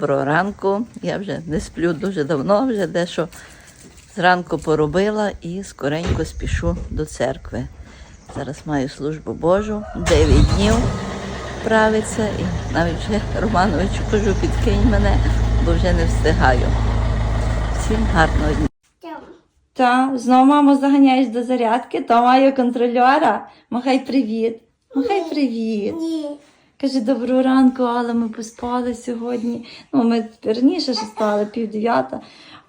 Доброго ранку. Я вже не сплю дуже давно, вже дещо зранку поробила і скоренько спішу до церкви. Зараз маю службу Божу, 9 днів правиться, і навіть вже Романовичу кажу, підкинь мене, бо вже не встигаю. Всім гарного дня. Та, знову маму заганяєш до зарядки, то маю контрольора. Махай привіт. Махай привіт. Ні. Каже, доброго ранку, але ми поспали сьогодні. Ну, ми раніше ще спали, пів дев'ята,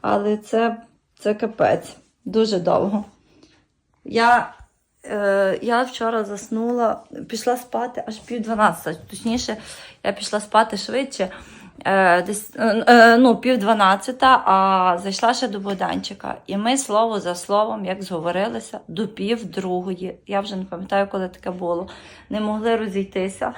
але це, це капець. Дуже довго. Я, е, я вчора заснула, пішла спати аж пів дванадцята. Точніше, я пішла спати швидше. Е, десь, е, е, ну, пів дванадцята, а зайшла ще до Богданчика. І ми слово за словом, як зговорилися, до пів другої. Я вже не пам'ятаю, коли таке було. Не могли розійтися.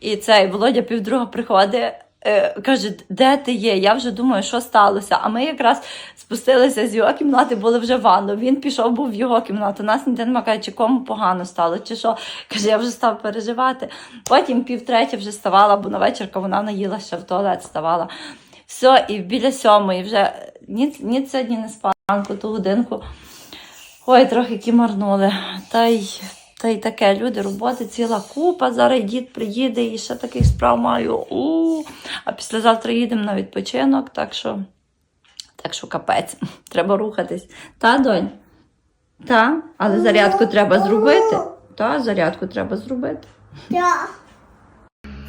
І цей Володя півдруга приходить. Е, Каже, де ти є? Я вже думаю, що сталося. А ми якраз спустилися з його кімнати, були вже в ванну. Він пішов, був в його кімнату. Нас ніде немає, каже, чи кому погано стало, чи що. Каже, я вже став переживати. Потім півтретє вже ставала, бо на вечірка вона наїла ще в туалет ставала. Все, і біля сьомої вже ні, ні сьогодні не спала ранку, ту годинку. Ой, трохи кімарнули. Та й, та й таке, люди, роботи ціла купа. Зараз дід приїде і ще таких справ маю. У, а післязавтра їдемо на відпочинок, так що, так що капець, треба рухатись. Та, донь? Та, але зарядку треба зробити. Та, зарядку треба зробити. Так.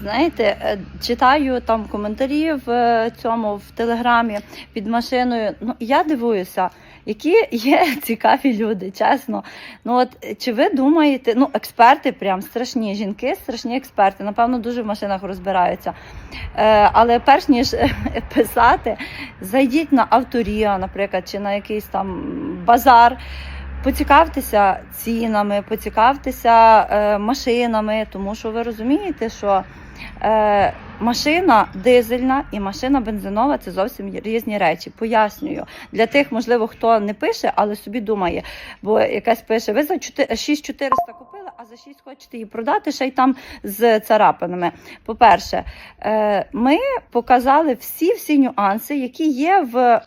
Знаєте, е, читаю там коментарі в е, цьому в телеграмі під машиною. Ну я дивуюся, які є цікаві люди, чесно. Ну от чи ви думаєте, ну експерти прям страшні жінки, страшні експерти, напевно, дуже в машинах розбираються. Е, але перш ніж писати, зайдіть на авторія, наприклад, чи на якийсь там базар. Поцікавтеся цінами, поцікавтеся е, машинами, тому що ви розумієте, що е, машина дизельна і машина бензинова це зовсім різні речі. Пояснюю. Для тих, можливо, хто не пише, але собі думає, бо якась пише: ви за 6400 купили, а за 6 хочете її продати, ще й там з царапинами. По-перше, е, ми показали всі всі нюанси, які є в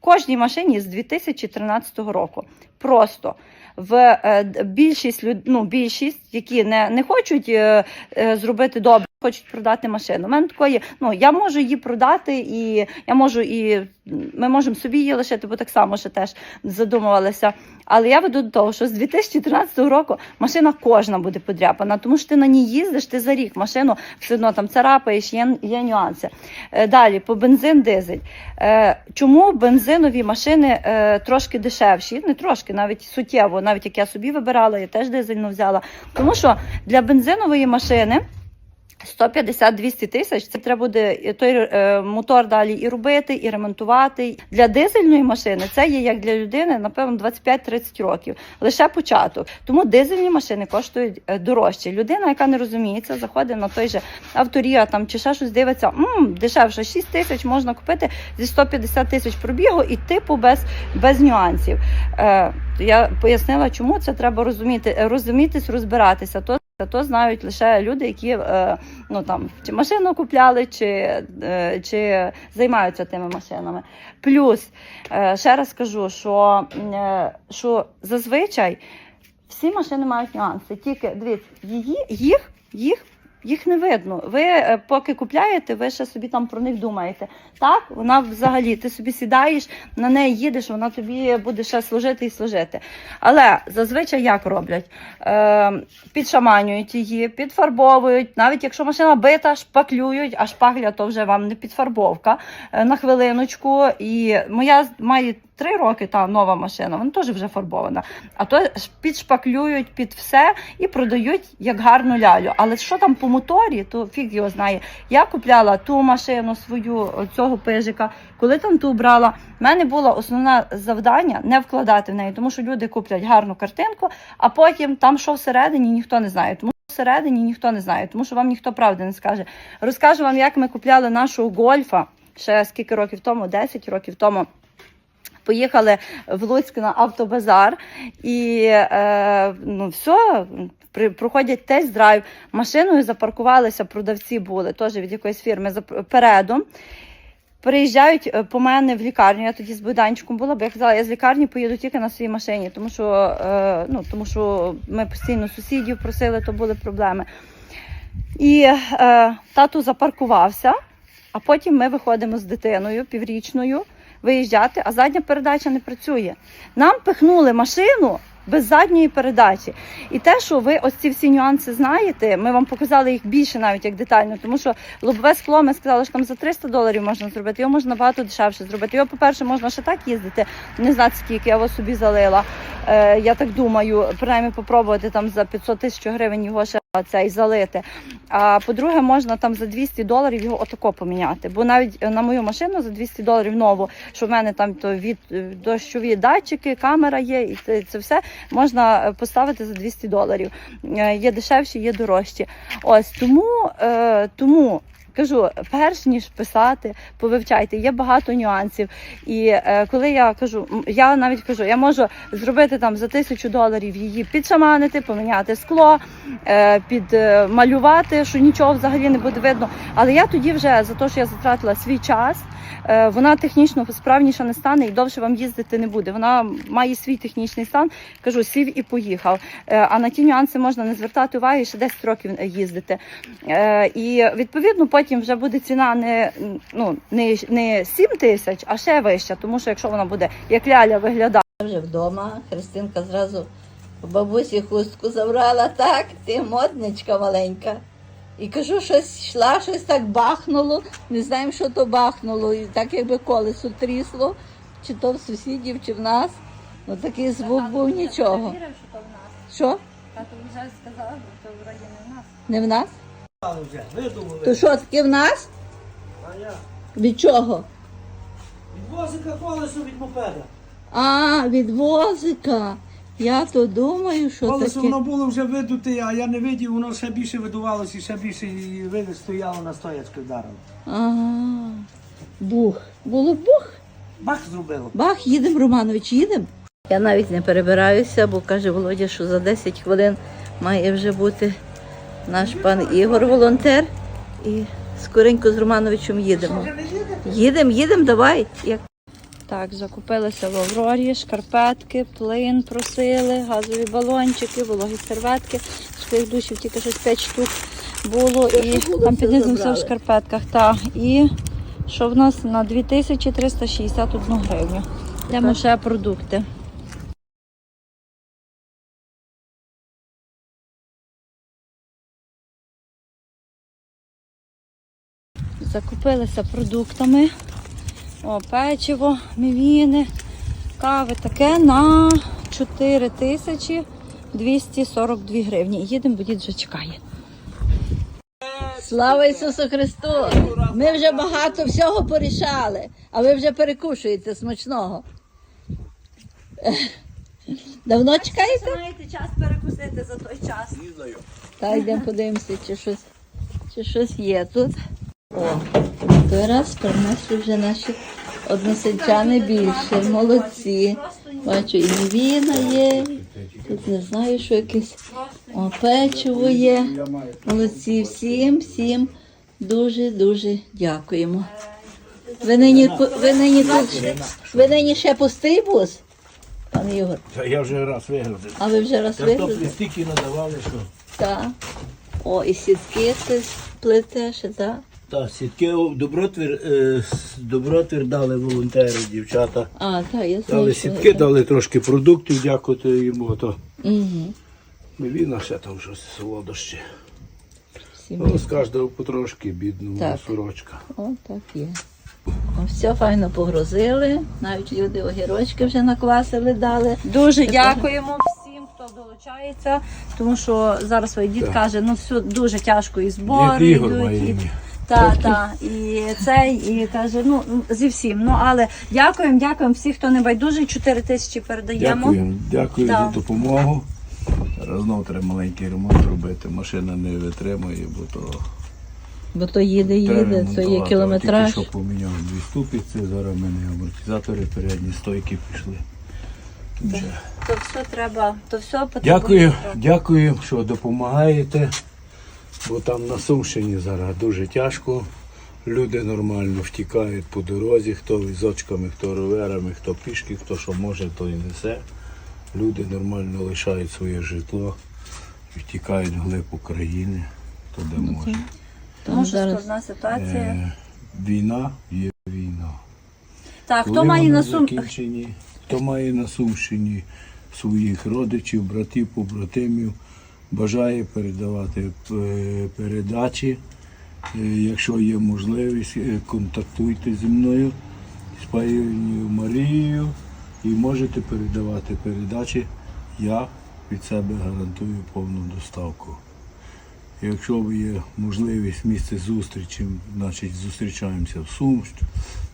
кожній машині з 2013 року. Просто в е, більшість ну, більшість, які не, не хочуть е, е, зробити добре, хочуть продати машину. У мене такої, ну я можу її продати, і я можу і ми можемо собі її лишити, бо так само ще теж задумувалися. Але я веду до того, що з 2013 року машина кожна буде подряпана, тому що ти на ній їздиш, ти за рік машину все одно там царапаєш, є, є нюанси. Е, Далі по бензин, дизель. Е, Чому бензинові машини е, трошки дешевші? Не трошки, навіть суттєво, навіть як я собі вибирала, я теж дизельну взяла. Тому що для бензинової машини. 150-200 тисяч це треба буде той е, мотор далі і робити, і ремонтувати. Для дизельної машини це є як для людини, напевно, 25-30 років. Лише початок. Тому дизельні машини коштують е, дорожче. Людина, яка не розуміється, заходить на той же авторія там чи ще щось дивиться, м дешевше 6 тисяч можна купити зі 150 тисяч пробігу і типу без, без нюансів. Е, я пояснила, чому це треба розуміти, розумітись, розбиратися. То знають лише люди, які е, ну там чи машину купляли, чи, е, чи займаються тими машинами. Плюс е, ще раз кажу, що, що зазвичай всі машини мають нюанси. Тільки дивіться, її, їх, їх. Їх не видно. Ви е, поки купляєте, ви ще собі там про них думаєте. Так, вона взагалі, ти собі сідаєш, на неї їдеш, вона тобі буде ще служити і служити. Але зазвичай як роблять? Е, підшаманюють її, підфарбовують. Навіть якщо машина бита, шпаклюють, а шпагля то вже вам не підфарбовка е, на хвилиночку. І моя має три роки та нова машина, вона теж вже фарбована. А то підшпаклюють під все і продають як гарну лялю. Але що там по моторі, то фіг його знає. Я купляла ту машину свою цього пижика. Коли там ту брала, в мене було основне завдання не вкладати в неї, тому що люди куплять гарну картинку, а потім там, що всередині, ніхто не знає. Тому всередині ніхто не знає, тому що вам ніхто правди не скаже. Розкажу вам, як ми купляли нашого гольфа ще скільки років тому, 10 років тому. Поїхали в Луцьк на автобазар і е, ну все. Проходять тест-драйв, машиною запаркувалися, продавці були теж від якоїсь фірми передом. Приїжджають е, по мене в лікарню. Я тоді з Богданчиком була, бо я казала, я з лікарні поїду тільки на своїй машині, тому що, е, ну, тому що ми постійно сусідів просили, то були проблеми. І е, тату запаркувався, а потім ми виходимо з дитиною піврічною виїжджати, а задня передача не працює. Нам пихнули машину без задньої передачі. І те, що ви ось ці всі нюанси знаєте, ми вам показали їх більше навіть як детально, тому що лобове скло ми сказали, що там за 300 доларів можна зробити, його можна набагато дешевше зробити. Його, по-перше, можна ще так їздити, не знати скільки, я його собі залила. Е, я так думаю, принаймні попробувати там за 500 тисяч гривень його ще цей залити. А по-друге, можна там за 200 доларів його отако поміняти. Бо навіть е, на мою машину за 200 доларів нову, що в мене там то від е, дощові датчики, камера є, і це, це все можна е, поставити за 200 доларів. Є дешевші, є дорожчі. Ось тому, е, тому. Кажу, перш ніж писати, повивчайте, є багато нюансів. І е, коли я кажу, я навіть кажу, я можу зробити там за тисячу доларів її підшаманити, поміняти скло, е, підмалювати, що нічого взагалі не буде видно. Але я тоді вже за те, що я затратила свій час, е, вона технічно справніша не стане і довше вам їздити не буде. Вона має свій технічний стан. Кажу, сів і поїхав. Е, а на ті нюанси можна не звертати уваги ще 10 років е, їздити. Е, і відповідно потім вже буде ціна не, ну, не, не 7 тисяч, а ще вища, тому що якщо вона буде як ляля виглядати. Вже вдома. Христинка зразу у бабусі хустку забрала. Так, ти модничка маленька. І кажу, щось йшла, щось так бахнуло. Не знаємо, що то бахнуло. І так якби колесо трісло, чи то в сусідів, чи в нас. Ну такий звук був нічого. Що? Тато вже сказав, що вроді не в нас. Не в нас? Але вже видумали. То що таке в нас? А я Від чого? від возика колесо від мопеда. А, від возика. Я то думаю, що Колесо таке. воно було вже видуте, а я не видів, воно ще більше видувалося і ще більше і види стояло на стоячку вдарило. Ага. Бух. Було бух. Бах зробило. Бах, їдемо, Романович, їдемо. Я навіть не перебираюся, бо каже Володя, що за 10 хвилин має вже бути наш пан Ігор волонтер. І скоренько з Романовичем їдемо. Їдемо, їдемо, давай. Як... Так, закупилися в Аврорі, шкарпетки, плин просили, газові балончики, вологі серветки. Своїх душів тільки щось 5 штук було. Все, І було, там під низом все в шкарпетках. Так. І що в нас на 2361 гривню. Йдемо ще продукти. Закупилися продуктами. О, печиво, мівіни, кави таке на 4242 гривні. Їдемо, бо дід вже чекає. Слава Ісусу Христу! Ми вже багато всього порішали, а ви вже перекушуєте смачного. Давно чекаєте? Маєте час перекусити за той час. Та йдемо подивимося, чи щось, чи щось є тут. О, той раз принесли вже наші односельчани більше. Молодці. Бачу, і мівіна є. Тут не знаю, що якесь о, печиво є. Молодці. Всім, всім дуже-дуже дякуємо. Ви нині, ви нині тут, ви нині ще пустий бус, пан Ігор? Я вже раз виграв. А ви вже раз виграли? стільки надавали, що. Так. О, і сітки ти плетеш, так? Та сітки добротвір, е, добротвір дали волонтери, дівчата. А, так, я знаю. Дали що сітки, це. дали трошки продуктів, дякувати йому. То Угу. він ще там щось солодощі. Всі Ну, з кожного потрошки, бідному Так. сорочка. О, так є. О, все файно погрузили. Навіть люди огірочки вже наквасили, дали. Дуже дякуємо всім, хто долучається, тому що зараз свій дід каже, ну все дуже тяжко і збори Ігор йдуть. має І... ім'я. Та, та, і цей, і каже, ну зі всім. Ну але дякуємо, дякуємо всіх, хто не байдужий. 4 тисячі передаємо. Дякую, дякую за допомогу. Зараз знову треба маленький ремонт робити. Машина не витримує, бо то Бо то їде, їде, то є кілометраж. Тільки що поміняв дві ступиці, зараз в мене амортизатори, передні стойки пішли. Вже. То все треба, то все потрібно. Дякую, дякую, що допомагаєте. Бо там на Сумщині зараз дуже тяжко. Люди нормально втікають по дорозі, хто візочками, хто роверами, хто пішки, хто що може, то і несе. Люди нормально лишають своє житло, втікають вглиб України, хто де може. Там Дуже зараз складна ситуація. Е, війна є війна. Так, Коли хто має на сум... хто має на Сумщині своїх родичів, братів, побратимів, бажає передавати е, передачі. Е, Якщо є можливість, е, контактуйте зі мною, з пані Марією і можете передавати передачі. Я від себе гарантую повну доставку. Якщо є можливість місце зустрічі, значить зустрічаємося в, Сум,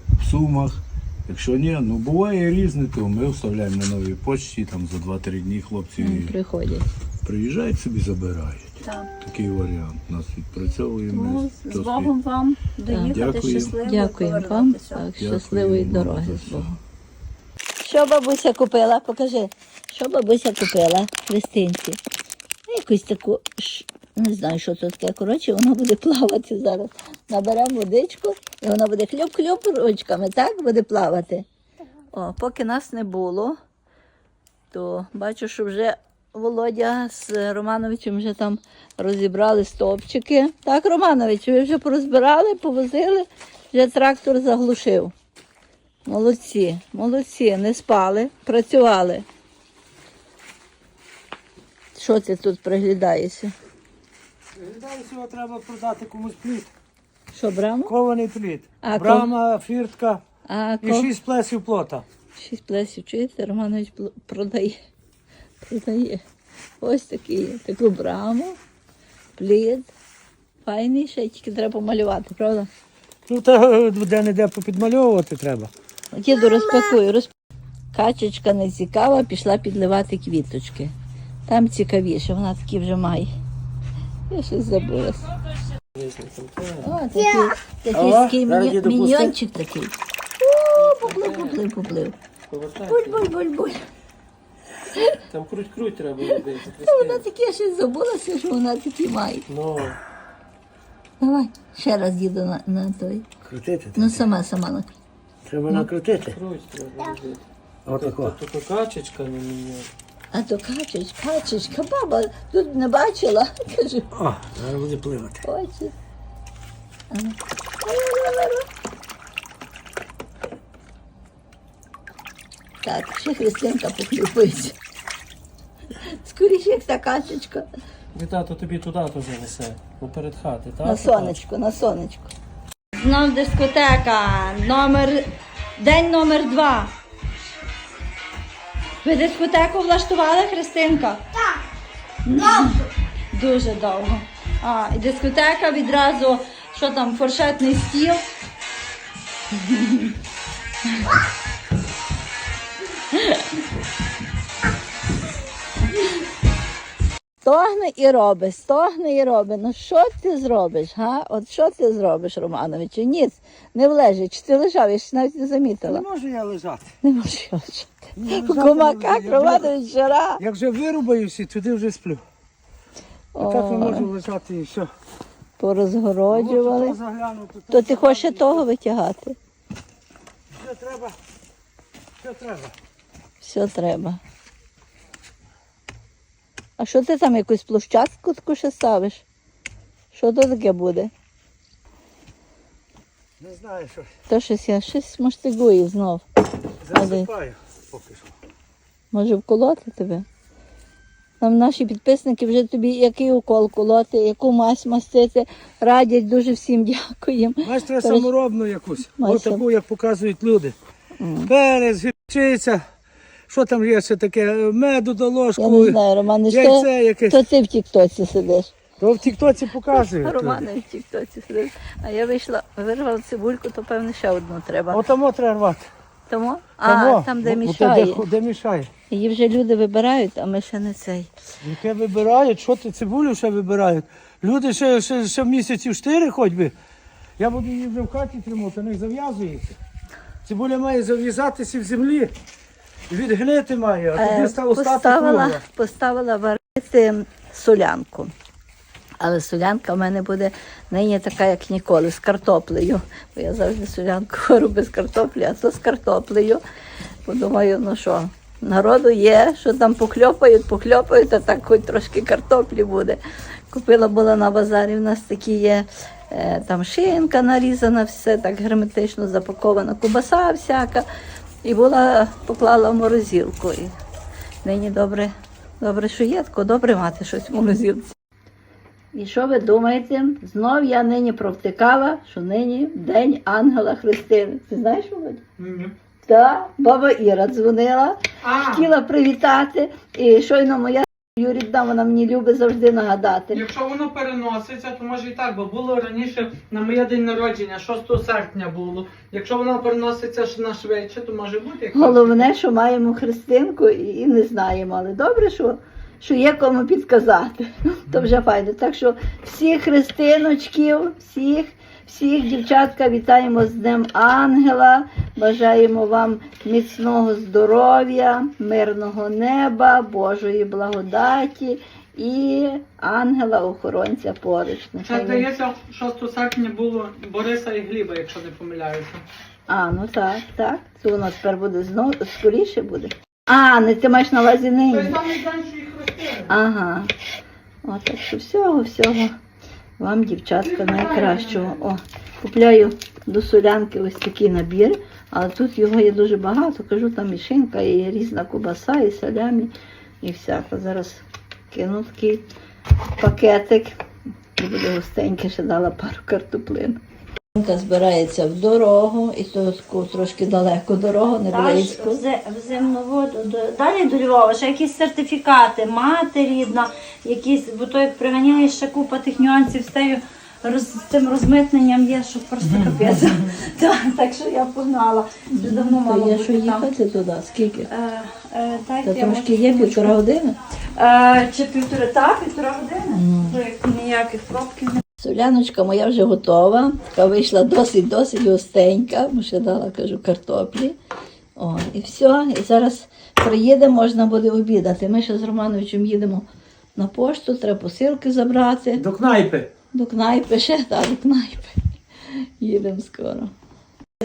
в Сумах. Якщо ні, ну буває різне, то ми вставляємо на новій почті, там за 2-3 дні хлопці приходять. Приїжджають собі, забирають. Так. Такий варіант. Нас відпрацьовуємо. Тому з Богом вам доїхати Дякую. щасливо. Дякуємо вам. повернутися. Так, Дякую щасливої вам дороги з. Богом. Що бабуся купила? Покажи. Що бабуся купила Христинці? Якусь таку, ш- не знаю, що це таке. Коротше, вона буде плавати зараз. Наберемо водичку і вона буде хлюп-хлюп ручками, так? Буде плавати. О, поки нас не було, то бачу, що вже Володя з Романовичем вже там розібрали стовпчики. Так, Романович, ви вже порозбирали, повозили, вже трактор заглушив. Молодці, молодці, не спали, працювали. Що ти тут приглядаєшся? Цього треба продати комусь плід. Що, браму? Кований плід. А, Брама, фіртка А, і ко... шість плесів плота. Шість плесів, чуєте, Романович продає. Продає. Ось такий, таку браму, плід. Файний, ще тільки треба помалювати, правда? Ну та де-не-де попідмальовувати треба. Діду, розпакуй, розп... Качечка не цікава, пішла підливати квіточки. Там цікавіше, вона такі вже має. Я щось забулася. О, такий, такий міньо- міньйончик такий. О, поплив, поплив, поплив. Буль, буль, буль, буль. Там круть-круть треба робити. Вона таке щось забулася, що вона такі має. Ну, Давай, ще раз їду на, на той. Крутити Ну сама, сама на Треба накрутити. круть треба робити. Отако. То то качечка не міняє. А то качечка, качечка, баба тут не бачила. Кажу, О, зараз буде пливати. хоче. А ну. Так, ще Христинка похлюпається. Скоріше, як та качечка. І тато тобі туди теж несе. Поперед хати, так? На сонечко, на сонечко. Знов дискотека. Номер... День номер два. Ви дискотеку влаштували, Христинка? Так. Довго. Дуже довго. А, і дискотека відразу, що там, форшетний стіл. Стогне і робить, стогне і робить. Ну що ти зробиш, га? От що ти зробиш, Романовичу? Ніц, не влежить. Чи ти лежав, я ще навіть не замітила. Не можу я лежати. Не можу я лежати. Гумаках не. Романович жара. Як вже вирубаюся, туди вже сплю. А так не можу лежати і все. Порозгороджували. Загляну, то, То ти хочеш ще того витягати? Що треба? Що треба? Все треба. А що ти там якусь площадку таку ще ставиш? Що то таке буде? Не знаю, що. То щось я щось маштигую знов. Засипаю поки що. Може вколоти тебе? Там наші підписники вже тобі який укол колоти, яку мазь мастити, радять дуже всім дякуємо. Треба саморобну якусь. Май Ось таку, як показують люди. Перець, гірчиця. Що там є ще таке? Меду до Я не знаю, Романе, Яйце що якесь. то ти в Тіктоці сидиш. То в тіктоці показують. Романе в Тіктоці сидиш. А я вийшла, вирвала цибульку, то певно ще одну треба. Отамо треба рвати. Тому? А, там, де мішає. Де, де мішає. Її вже люди вибирають, а ми ще не цей. Яке вибирають, що ти цибулю ще вибирають. Люди ще, ще, ще місяців чотири хоч би. Я буду її вже в хаті тримати, них зав'язується. Цибуля має зав'язатися в землі. Відгнити має, а Е, тоді стало стати поставила, кругле. поставила варити солянку. Але солянка в мене буде нині така, як ніколи, з картоплею. Бо я завжди солянку варю без картоплі, а то з картоплею. Подумаю, ну що, народу є, що там покльопають, покльопають, а так хоч трошки картоплі буде. Купила була на базарі, в нас такі є. е, Там шинка нарізана, все так герметично запакована, кубаса всяка. І була, поклала в морозилку. І нині добре, добре, що є, тако добре мати щось в морозилці. І що ви думаєте? Знов я нині провтикала, що нині День Ангела Христини. Ти знаєш, Володя? Так, баба Іра дзвонила, хотіла привітати, і щойно моя Юрідна, вона мені любить завжди нагадати. Якщо воно переноситься, то може і так, бо було раніше на моє день народження, 6 серпня було. Якщо воно переноситься ж на швидше, то може бути як Головне, що маємо Христинку і, і не знаємо, але добре, що, що є кому підказати. То вже файно. Так що всіх христиночків, всіх, всіх дівчатка вітаємо з Днем Ангела. Бажаємо вам міцного здоров'я, мирного неба, Божої благодаті і ангела-охоронця поруч. Він- здається, 6 серпня було Бориса і Гліба, якщо не помиляюся. А, ну так, так. То воно тепер буде знову скоріше буде. А, не ти маєш на увазі нині. Той самий день, що і Христина. Ага. О, так що всього, всього. Вам, дівчатка, найкращого. О, купляю до солянки ось такий набір, але тут його є дуже багато. Кажу, там і шинка, і різна кубаса, і салямі, і всяко. Зараз кину такий пакетик. І буде густеньке, ще дала пару картоплин. Збирається в дорогу, і то трошки далеко дорогу, не близько. в земну воду. Далі до Львова, ще якісь сертифікати, мати рідна, якісь, бо то як приганяєш ще купа тих нюансів з тею. Роз, з тим розмитненням є, що просто капець. Так, так що я погнала. Вже давно мала То є що їхати туди? Скільки? Е, е, дайте Та трошки є півтора години. Е, чи півтора, так, півтора години. То як ніяких пробків не Соляночка моя вже готова. Така вийшла досить-досить густенька, бо ще дала, кажу, картоплі. О, і все. І зараз приїдемо, можна буде обідати. Ми ще з Романовичем їдемо на пошту, треба посилки забрати. До кнайпи. До кнайпи ще, так, до кнайпи. Їдемо скоро.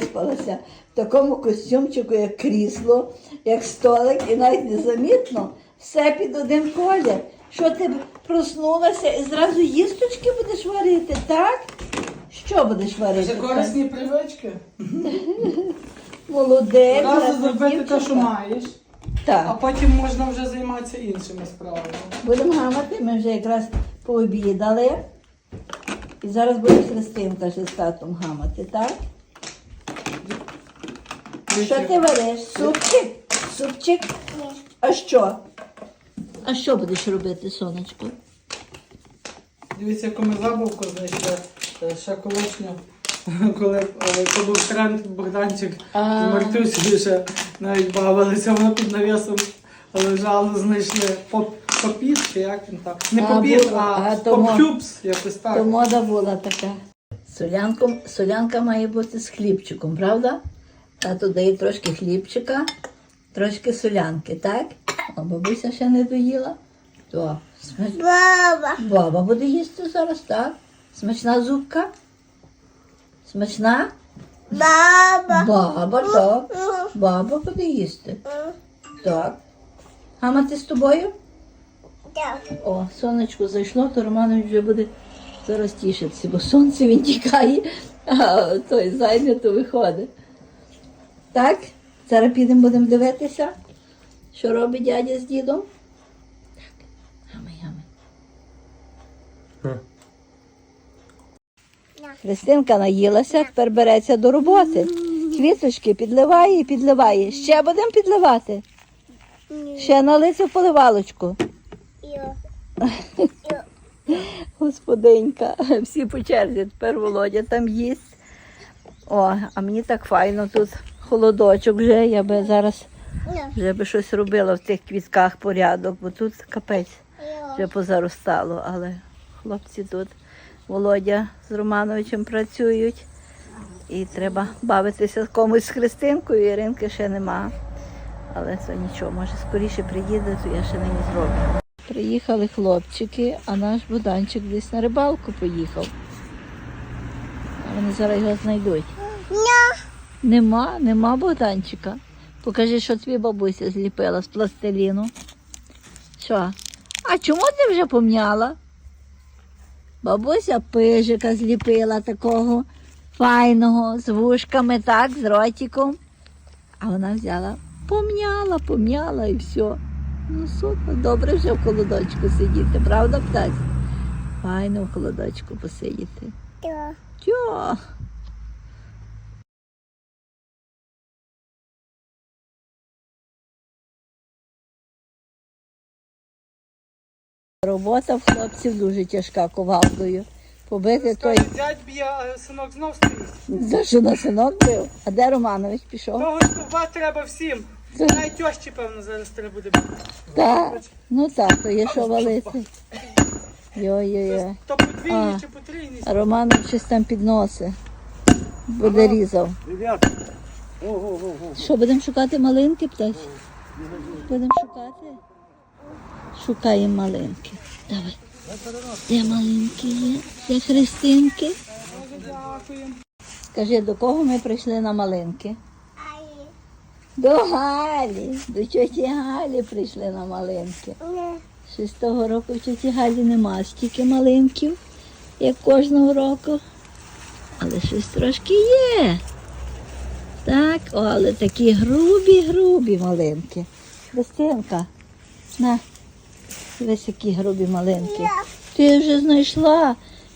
Спалася в такому костюмчику, як крісло, як столик, і навіть незамітно все під один колір. Що ти проснулася і зразу їсточки будеш варити, так? Що будеш варити? Це корисні привички. Молодець. Гарна зробити те, що маєш, а потім можна вже займатися іншими справами. Будемо гамати, ми вже якраз пообідали. І зараз буде Христинка ще з татом гамати, так? Що ти вариш? Супчик? Супчик? А що? А що будеш робити, сонечко? Дивіться, яку ми забавку знайшли. Е, Ще колишню, коли е, то був тренд Богданчик А. з Мартусею ще навіть бавилися, воно під навісом лежало, знайшли поп, попіт, чи як він там. Не А, попіт, було. а, А, тому- попкюбс, якось так. То мода була така. Солянку, солянка має бути з хлібчиком, правда? Тато дає трошки хлібчика, трошки солянки, так? А бабуся ще не доїла. То, смач... Баба. Баба буде їсти зараз, так? Смачна зубка? Смачна? Баба. Баба, так. Баба буде їсти. Так. Мама, ти з тобою? О, сонечко зайшло, то Романович вже буде зараз тішитися, бо сонце він тікає, а той зайнято виходить. Так, зараз підемо будемо дивитися, що робить дядя з дідом. Так, гами, гами. Христинка наїлася, тепер береться до роботи. Квіточки підливає і підливає. Ще будемо підливати? Ще налити в поливалочку. Господинька, всі по черзі, тепер Володя там їсть. О, а мені так файно тут холодочок вже. Я би зараз вже би щось робила в тих квітках порядок, бо тут капець вже позаростало. Але хлопці тут Володя з Романовичем працюють. І треба бавитися комусь з Христинкою, Іринки ще нема. Але це нічого, може скоріше приїде, то я ще нині зроблю. Приїхали хлопчики, а наш Буданчик десь на рибалку поїхав. Вони зараз його знайдуть. Нема, нема Богданчика. Покажи, що тобі бабуся зліпила з пластиліну. Що? А чому ти вже помняла? Бабуся пижика зліпила такого файного, з вушками, так, з ротиком. А вона взяла, помняла, помняла і все. Ну, супер, добре вже в холодочку сидіти, правда, птась? Файно в холодочку посидіти. Тьо. Робота в хлопців дуже тяжка ковалкою. Побити той, Дядь б'є, а синок знов стоїть. за що на синок бив. А де Романович пішов? Того стовба треба всім. Навіть тьощі, певно, зараз треба буде бити. Так, ну так, то є що валити. Йой-йой-йой. То подвійні А. чи потрійні. А щось там підноси. Буде різав. Ребята, ого-го-го. Що, будемо шукати малинки, птась? Будемо шукати? Шукаємо малинки. Давай. Де малинки є? Де христинки? Скажи, до кого ми прийшли на малинки? До Галі. До тьоті Галі прийшли на малинки. Шестого року в тьоті Галі нема стільки малинків, як кожного року. Але щось трошки є. Так, о, але такі грубі, грубі малинки. Христинка, на, дивись, які грубі малинки. Ти вже знайшла,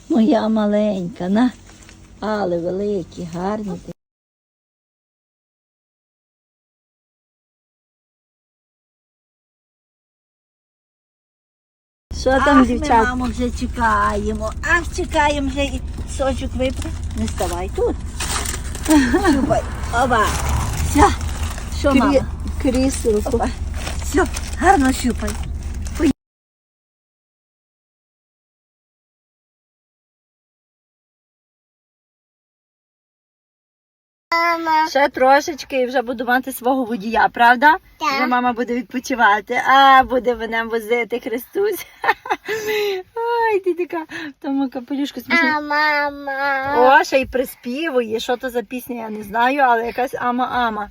моя маленька, на. Але великі, гарні. Що там, дівчат? Ми мамо вже чекаємо. Ах, чекаємо вже і сочок випри. Не ставай тут. Щупай. Оба. Все. Що, мама? Кріселко. Все, гарно щупай. Ще трошечки і вже буду мати свого водія, правда? Так. Вже мама буде відпочивати, а буде мене возити Христусь. Ой, ти така в тому капелюшку смішна. мама. О, ще й приспівує. Що то за пісня, я не знаю, але якась ама-ама.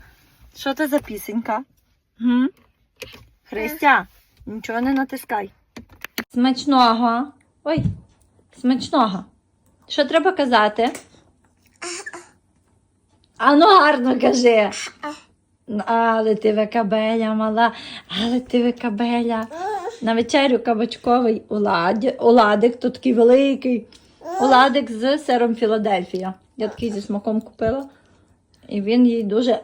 Що то за пісенька? Гм? Христя, нічого не натискай. Смачного. Ой, смачного. Що треба казати? А ну гарно кажи. Але ти викабеля мала, але ти викабеля. На вечерю кабачковий оладі- оладик, тут такий великий. Оладик з сиром Філадельфія. Я такий зі смаком купила. І він їй дуже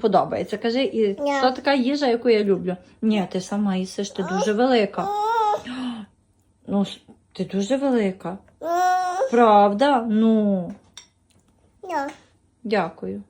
подобається. Кажи, і це така їжа, яку я люблю. Ні, ти сама їсиш, ти дуже велика. Ну, ти дуже велика. Правда? Ну, дякую.